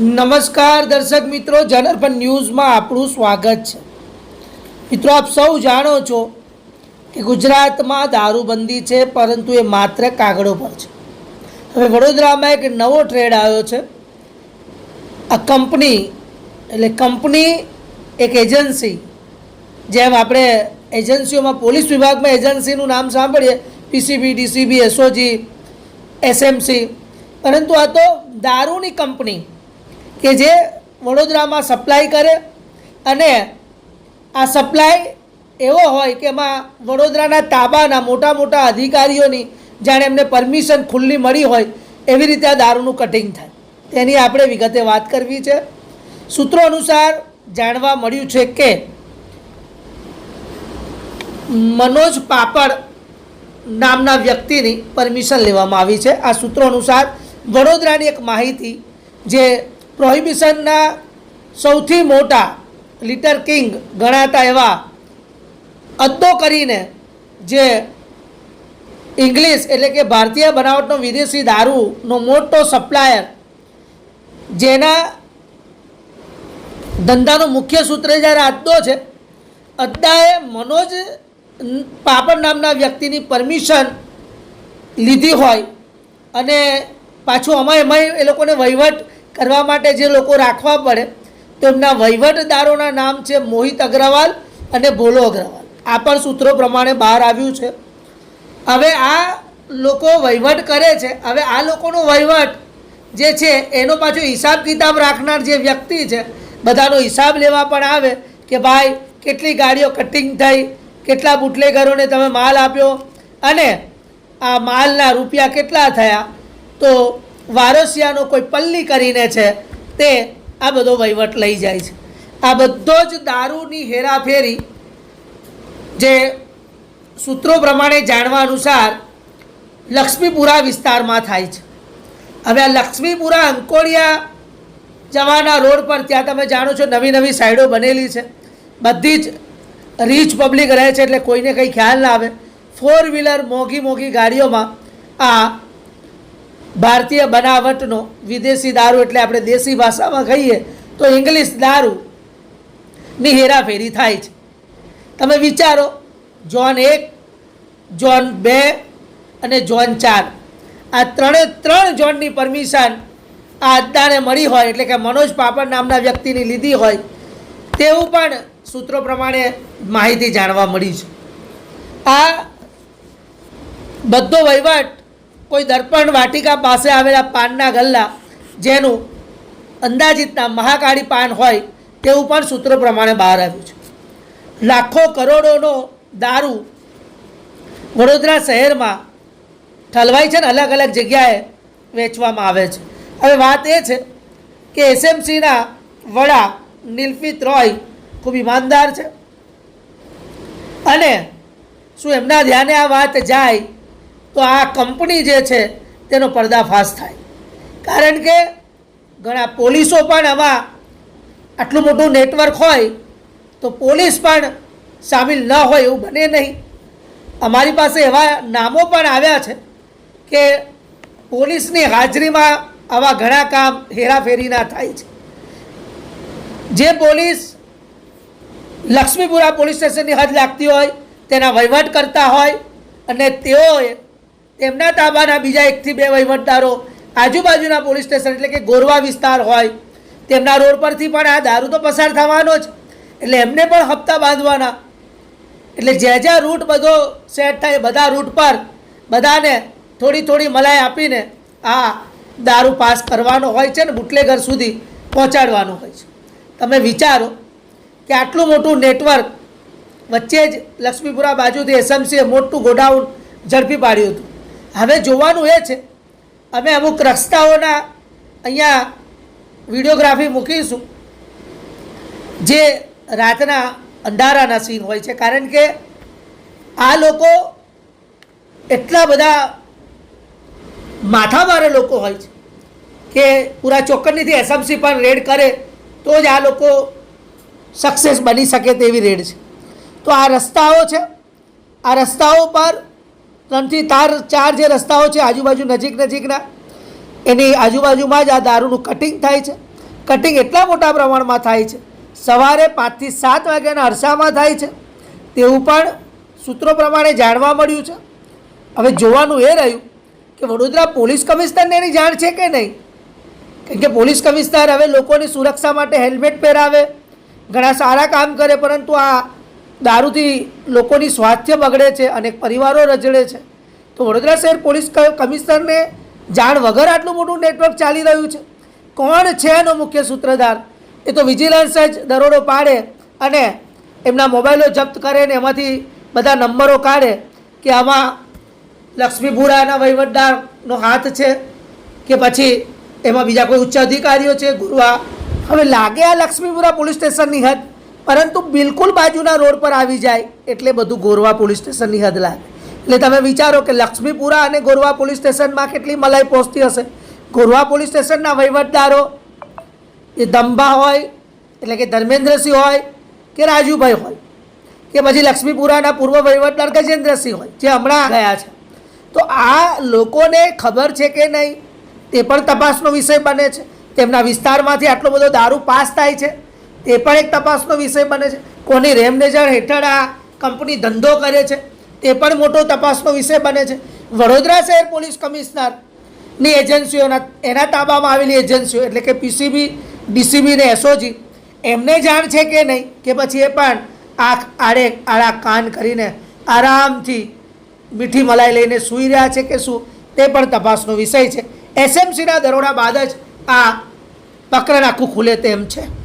નમસ્કાર દર્શક મિત્રો જનરપન ન્યૂઝમાં આપણું સ્વાગત છે. મિત્રો, આપ સૌ જાણો છો કે ગુજરાતમાં દારૂબંધી છે, પરંતુ એ માત્ર કાગળો પર છે. હવે વડોદરામાં એક નવો ટ્રેડ આવ્યો છે. આ કંપની, એટલે કંપની એક એજન્સી, જેમ આપણે એજન્સીઓમાં, પોલીસ વિભાગમાં એજન્સીનું નામ સાંભળીએ, પીસીબી, ડીસીબી, એસઓજી, એસએમસી, પરંતુ આ તો દારૂની કંપની કે જે વડોદરામાં સપ્લાય કરે અને આ સપ્લાય એવો હોય કે એમાં વડોદરાના તાબાના મોટા મોટા અધિકારીઓની જાણે એમને પરમિશન ખુલ્લી મળી હોય એવી રીતે આ દારૂનું કટિંગ થાય. તેની આપણે વિગતે વાત કરવી છે. સૂત્રો અનુસાર જાણવા મળ્યું છે કે મનોજ પાપડ નામના વ્યક્તિની પરમિશન લેવામાં આવી છે. આ સૂત્રો અનુસાર વડોદરાની એક માહિતી જે પ્રોહિબિશનના સૌથી મોટા લિટર કિંગ ગણાતા એવા અદ્દો કરીને જે ઇંગ્લિશ એટલે કે ભારતીય બનાવટનો વિદેશી દારૂનો મોટો સપ્લાયર, જેના ધંધાનો મુખ્ય સૂત્ર જ્યારે અદ્દો છે, અદ્દાએ મનોજ પાપડ નામના વ્યક્તિની પરમિશન લીધી હોય અને પાછું અમાય એમાંય એ લોકોને વહીવટ કરવા માટે જે લોકો રાખવા પડે તો એમના વહીવટદારોના નામ છે મોહિત અગ્રવાલ અને ભોલો અગ્રવાલ. આ પણ સૂત્રો પ્રમાણે બહાર આવ્યું છે. હવે આ લોકો વહીવટ કરે છે. હવે આ લોકોનો વહીવટ જે છે, એનો પાછો હિસાબ કિતાબ રાખનાર જે વ્યક્તિ છે, બધાનો હિસાબ લેવા પણ આવે કે ભાઈ, કેટલી ગાડીઓ કટિંગ થઈ, કેટલા બુટલેગરોને તમે માલ આપ્યો અને આ માલના રૂપિયા કેટલા થયા? તો વારસિયાનો કોઈ પલ્લી કરીને છે, તે આ બધો વહીવટ લઈ જાય છે. આ બધો જ દારૂની હેરાફેરી જે સૂત્રો પ્રમાણે જાણવા અનુસાર લક્ષ્મીપુરા વિસ્તારમાં થાય છે. હવે આ લક્ષ્મીપુરા અંકોડિયા જવાના રોડ પર ત્યાં તમે જાણો છો નવી નવી સાઈડો બનેલી છે. બધી જ રીચ પબ્લિક રહે છે એટલે કોઈને કંઈ ખ્યાલ ના આવે. ફોર વ્હીલર મોંઘી મોંઘી ગાડીઓમાં આ ભારતીય બનાવટનો વિદેશી દારૂ એટલે આપણે દેશી ભાષામાં કહીએ તો ઇંગ્લિશ દારૂની હેરાફેરી થાય છે. તમે વિચારો જોન એક જોન બે અને જોન ચાર. આ ત્રણે ત્રણ જોનની પરમિશન આ અદ્દાને મળી હોય, એટલે કે મનોજ પાપડ નામના વ્યક્તિની લીધી હોય, તેવું પણ સૂત્રો પ્રમાણે માહિતી જાણવા મળી છે. આ બધો વહીવટ કોઈ દર્પણ વાટિકા પાસે આવેલા પાનના ગલ્લા, જેનું અંદાજિતના મહાકાળી પાન હોય તેવું પણ સૂત્રો પ્રમાણે બહાર આવ્યું છે. લાખો કરોડોનો દારૂ વડોદરા શહેરમાં ઠલવાય છે ને અલગ અલગ જગ્યાએ વેચવામાં આવે છે. હવે વાત એ છે કે એસએમસીના વડા નિલફિત રોય ખૂબ ઈમાનદાર છે. અને શું એમના ધ્યાને આ વાત જાય? તો આ કંપની જે છે, તેનો પર્દાફાશ થાય. કારણ કે ઘણા પોલીસો પણ આમાં આટલું મોટું નેટવર્ક હોય, તો પોલીસ પણ સામેલ ન હોય એવું બને નહીં. અમારી પાસે એવા નામો પણ આવ્યા છે કે પોલીસની હાજરીમાં આવા ઘણા કામ હેરાફેરીના થાય છે. જે પોલીસ લક્ષ્મીપુરા પોલીસ સ્ટેશનની હદ લાગતી હોય, તેના વહીવટ કરતા હોય, અને તેઓએ તેમના તાબાના બીજા એકથી બે વહીવટદારો આજુબાજુના પોલીસ સ્ટેશન એટલે કે ગોરવા વિસ્તાર હોય. તેમના રોડ પરથી પણ આ દારૂ તો પસાર થવાનો જ. એટલે એમને પણ હપ્તા બાંધવાના. એટલે જ્યાં જ્યાં રૂટ બધો સેટ થાય, બધા રૂટ પર બધાને થોડી થોડી મલાઈ આપીને આ દારૂ પાસ કરવાનો હોય છે ને બુટલેગર સુધી પહોંચાડવાનો હોય છે. તમે વિચારો કે આટલું મોટું નેટવર્ક વચ્ચે જ લક્ષ્મીપુરા બાજુથી એસએમસીએ મોટું ગોડાઉન ઝડપી પાડ્યું હતું. હવે જોવાનું એ છે, અમે અમુક રસ્તાઓના અહીંયા વિડીયોગ્રાફી મૂકીશું, જે રાતના અંધારાના સીન હોય છે. કારણ કે આ લોકો એટલા બધા માથાવાળા લોકો હોય છે કે પૂરા ચોક્કનીથી એસએમસી પણ રેડ કરે, તો જ આ લોકો સક્સેસ બની શકે તેવી રેડ છે. તો આ રસ્તાઓ છે, આ રસ્તાઓ પર ત્રણથી તાર ચાર જે રસ્તાઓ છે આજુબાજુ નજીક નજીકના, એની આજુબાજુમાં જ આ દારૂનું કટિંગ થાય છે. કટિંગ એટલા મોટા પ્રમાણમાં થાય છે. સવારે પાંચથી સાત વાગ્યાના અરસામાં થાય છે. તેવું પણ સૂત્રો પ્રમાણે જાણવા મળ્યું છે. હવે જોવાનું એ રહ્યું કે વડોદરા પોલીસ કમિશનરને એની જાણ છે કે નહીં? કેમ કે પોલીસ કમિશનર હવે લોકોની સુરક્ષા માટે હેલ્મેટ પહેરાવે, ઘણા સારા કામ કરે, પરંતુ આ દારૂથી લોકોની સ્વાસ્થ્ય બગડે છે અને પરિવારો રજડે છે. તો વડોદરા શહેર પોલીસ કમિશનરને જાણ વગર આટલું મોટું નેટવર્ક ચાલી રહ્યું છે. કોણ છે એનો મુખ્ય સૂત્રધાર? એ તો વિજિલન્સ જ દરોડો પાડે અને એમના મોબાઈલો જપ્ત કરે ને એમાંથી બધા નંબરો કાઢે કે આમાં લક્ષ્મીપુરાના વહીવટદારનો હાથ છે કે પછી એમાં બીજા કોઈ ઉચ્ચ અધિકારીઓ છે ગુરવા હવે લાગે આ લક્ષ્મીપુરા પોલીસ સ્ટેશનની હદ? પરંતુ બિલકુલ બાજુના રોડ પર આવી જાય એટલે બધું ગોરવા પોલીસ સ્ટેશનની હદ લાગે. એટલે તમે વિચારો કે લક્ષ્મીપુરા અને ગોરવા પોલીસ સ્ટેશનમાં કેટલી મલાઈ પહોંચતી હશે? ગોરવા પોલીસ સ્ટેશનના વહીવટદારો, એ દંભા હોય, એટલે કે ધર્મેન્દ્રસિંહ હોય, કે રાજુભાઈ હોય, કે પછી લક્ષ્મીપુરાના પૂર્વ વહીવટદાર ગજેન્દ્રસિંહ હોય, જે હમણાં ગયા છે. તો આ લોકોને ખબર છે કે નહીં? તે પણ તપાસનો વિષય બને છે. તેમના વિસ્તારમાંથી આટલો બધો દારૂ પાસ થાય છે. તે પણ એક તપાસનો વિષય બને છે. કોની રેમનેજર હેઠળ આ કંપની ધંધો કરે છે તે પણ મોટો તપાસનો વિષય બને છે. વડોદરા શહેર પોલીસ કમિશનરની એજન્સીઓના, એના તાબામાં આવેલી એજન્સીઓ, એટલે કે પીસીબી, ડીસીબી ને એસઓજી, એમને જાણ છે કે નહીં, કે પછી એ પણ આંખ આડે આડા કાન કરીને આરામથી મીઠી મલાઈ લઈને સૂઈ રહ્યા છે કે શું, તે પણ તપાસનો વિષય છે. એસએમસીના દરોડા બાદ જ આ પ્રકરણ આખું ખુલે તેમ છે.